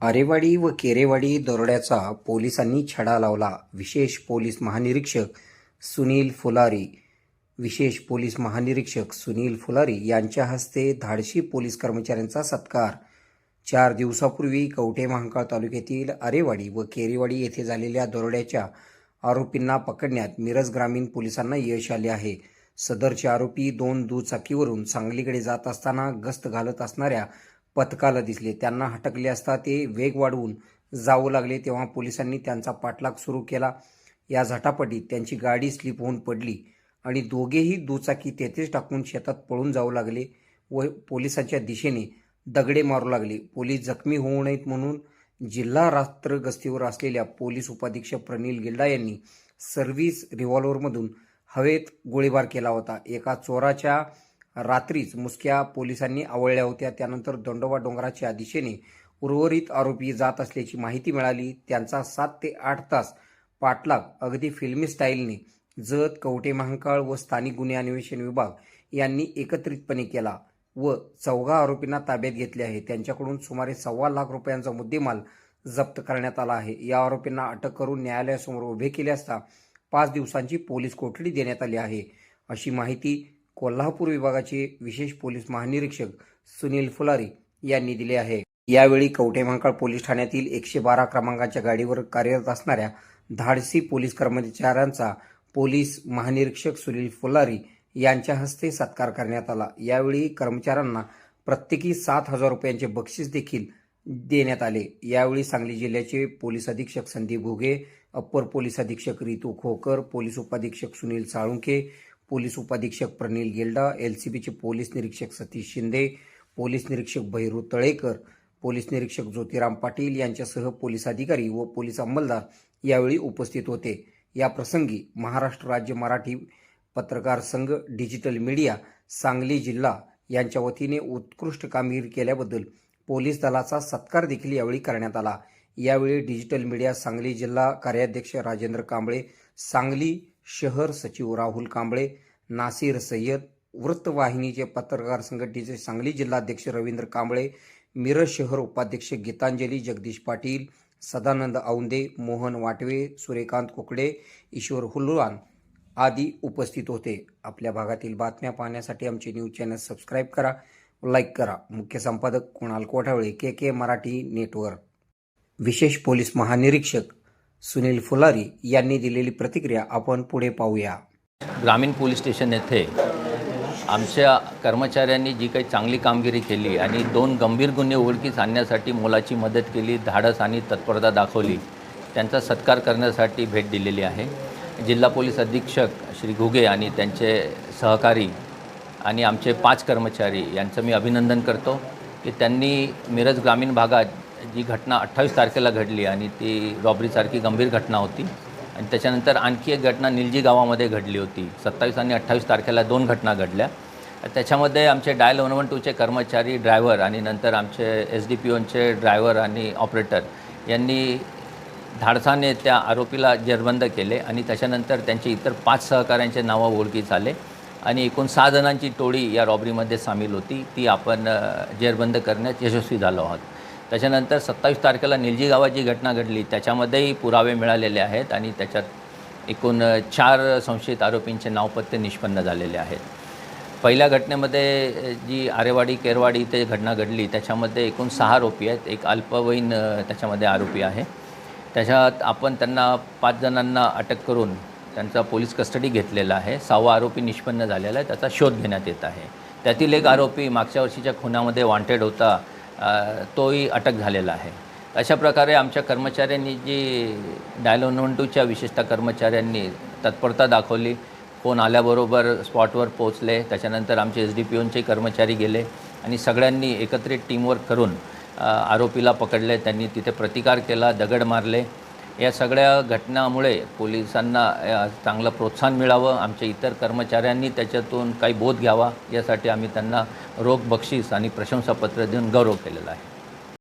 आरेवाडी व केरेवाडी दरोड्याचा पोलिसांनी छडा लावला. विशेष पोलीस महानिरीक्षक सुनील फुलारी विशेष पोलीस महानिरीक्षक सुनील फुलारी यांच्या हस्ते धाडशी पोलीस कर्मचाऱ्यांचा सत्कार. चार दिवसापूर्वी कवठे महांकाळ तालुक्यातील आरेवाडी व केरेवाडी येथे झालेल्या दरोड्याच्या आरोपींना पकडण्यात मिरज ग्रामीण पोलिसांना यश आले आहे. सदरचे आरोपी दोन दुचाकीवरून सांगलीकडे जात असताना गस्त घालत असणाऱ्या पथकाला दिसले. त्यांना हटकले असता ते वेग वाढवून जाऊ लागले. तेव्हा पोलिसांनी त्यांचा पाठलाग सुरू केला. या झटापटीत त्यांची गाडी स्लिप होऊन पडली आणि दोघेही दुचाकी तेथेच टाकून शेतात पळून जाऊ लागले व पोलिसांच्या दिशेने दगडे मारू लागले. पोलीस जखमी होऊ नयेत म्हणून जिल्हा रात्र गस्तीवर असलेल्या पोलीस उपाधीक्षक प्रणील गिल्डा यांनी सर्व्हिस रिव्हॉल्व्हरमधून हवेत गोळीबार केला होता. एका चोराच्या रात्रीच मुसक्या पोलिसांनी आवळल्या होत्या. त्यानंतर दोंडोबा डोंगराच्या दिशेने उर्वरित आरोपी जात असल्याची माहिती मिळाली. त्यांचा सात ते आठ तास पाठलाग अगदी फिल्मी स्टाईलने जत कवटे महांकाळ व स्थानिक गुन्हे अन्वेषण विभाग यांनी एकत्रितपणे केला व चौघा आरोपींना ताब्यात घेतले आहे. त्यांच्याकडून सुमारे सव्वा लाख रुपयांचा मुद्देमाल जप्त करण्यात आला आहे. या आरोपींना अटक करून न्यायालयासमोर उभे केले असता पाच दिवसांची पोलीस कोठडी देण्यात आली आहे. अशी माहिती कोल्हापूर विभागाचे विशेष पोलीस महानिरीक्षक सुनील फुलारी यांनी दिले आहे. यावेळी कवटेमहांकाळ पोलीस ठाण्यातील एकशे बारा क्रमांकाच्या गाडीवर कार्यरत असणाऱ्या धाडसी पोलीस कर्मचाऱ्यांचा पोलीस महानिरीक्षक सुनील फुलारी यांच्या हस्ते सत्कार करण्यात आला. यावेळी कर्मचाऱ्यांना प्रत्येकी सात हजार रुपयांचे बक्षीस देखील देण्यात आले. यावेळी सांगली जिल्ह्याचे पोलीस अधीक्षक संदीप घुगे अप्पर पोलीस अधीक्षक रितू खोकर पोलीस उपाधीक्षक सुनील साळुंके पोलीस उपाधीक्षक प्रणील गेल्डा बीचे पोलीस निरीक्षक सतीश शिंदे पोलीस निरीक्षक भैरू तळेकर पोलीस निरीक्षक ज्योतिराम पाटील यांच्यासह पोलीस अधिकारी व पोलीस अंमलदार यावेळी उपस्थित होते. या प्रसंगी महाराष्ट्र राज्य मराठी पत्रकार संघ डिजिटल मीडिया सांगली जिल्हा यांच्या वतीने उत्कृष्ट कामगिरी केल्याबद्दल पोलीस दलाचा सत्कार देखील यावेळी करण्यात आला. यावेळी डिजिटल मीडिया सांगली जिल्हा कार्याध्यक्ष राजेंद्र कांबळे सांगली शहर सचिव राहुल कांबळे नासिर सय्यद वृत्तवाहिनीचे पत्रकार संघटनेचे सांगली जिल्हाध्यक्ष रवींद्र कांबळे मिरज शहर उपाध्यक्ष गीतांजली जगदीश पाटील सदानंद औंदे मोहन वाटवे सूर्यकांत कुकडे ईश्वर हुलवान आदी उपस्थित होते. आपल्या भागातील बातम्या पाहण्यासाठी आमचे न्यूज चॅनल सबस्क्राईब करा लाईक करा. मुख्य संपादक Kunal Kothawale K K Marathi network. विशेष पोलीस महानिरीक्षक सुनील फुलारी यांनी दिलेली प्रतिक्रिया आपण पुढे पाहूया. ग्रामीण पोलीस स्टेशन येथे आमच्या कर्मचाऱ्यांनी जी काही चांगली कामगिरी केली आणि दोन गंभीर गुन्हे उघडकीस आणण्यासाठी मोलाची मदत केली धाडस आणि तत्परता दाखवली त्यांचा सत्कार करण्यासाठी भेट दिलेली आहे. जिल्हा पोलीस अधीक्षक श्री घुगे आणि त्यांचे सहकारी आणि आमचे पाच कर्मचारी यांचं मी अभिनंदन करतो की त्यांनी मिरज ग्रामीण भागात जी घटना अठ्ठावीस तारखेला घडली आणि ती रॉबरीसारखी गंभीर घटना होती. आणि त्याच्यानंतर आणखी एक घटना निलजी गावामध्ये घडली होती. सत्तावीस आणि अठ्ठावीस तारखेला दोन घटना घडल्या. त्याच्यामध्ये आमचे डायल वन वन टूचे कर्मचारी ड्रायव्हर आणि नंतर आमचे एस डी पी ओनचे ड्रायव्हर आणि ऑपरेटर यांनी धाडसाने त्या आरोपीला जेरबंद केले आणि त्याच्यानंतर त्यांचे इतर पाच सहकाऱ्यांचे नावं ओळखीच आले आणि एकूण सहा जणांची टोळी या रॉबरीमध्ये सामील होती. ती आपण जेरबंद करण्यात यशस्वी झालो आहोत. त्याच्यानंतर सत्तावीस तारखेला निलजी गावात जी घटना घडली. त्याच्यामध्येही पुरावे मिळालेले आहेत आणि त्याच्यात एकूण चार संशयित आरोपींचे नावपत्ते निष्पन्न झालेले आहेत. पहिल्या घटनेमध्ये जी आरेवाडी केरवाडी इथे घटना घडली त्याच्यामध्ये एकूण सहा आरोपी आहेत. एक अल्पवयीन त्याच्यामध्ये आरोपी आहे. त्याच्यात आपण त्यांना पाच जणांना अटक करून त्यांचा पोलीस कस्टडी घेतलेला आहे. सहावा आरोपी निष्पन्न झालेला आहे. त्याचा शोध घेण्यात येत आहे. त्यातील एक आरोपी मागच्या वर्षीच्या खुनामध्ये वॉन्टेड होता. तोही अटक झालेला आहे. अशा प्रकारे आमच्या कर्मचाऱ्यांनी जी डायल वन वन टूच्या विशेषतः कर्मचाऱ्यांनी तत्परता दाखवली. फोन आल्याबरोबर स्पॉटवर पोचले त्याच्यानंतर आमचे एस डी पी ओनचे कर्मचारी गेले आणि सगळ्यांनी एकत्रित टीमवर्क करून आरोपीला पकडले. त्यांनी तिथे प्रतिकार केला दगड मारले. या सगळ्या घटनामुळे पोलिसांना चांगलं प्रोत्साहन मिळावं आमच्या इतर कर्मचाऱ्यांनी त्याच्यातून काही बोध घ्यावा यासाठी आम्ही त्यांना रोख बक्षीस आणि प्रशंसापत्र देऊन गौरव केलेला आहे.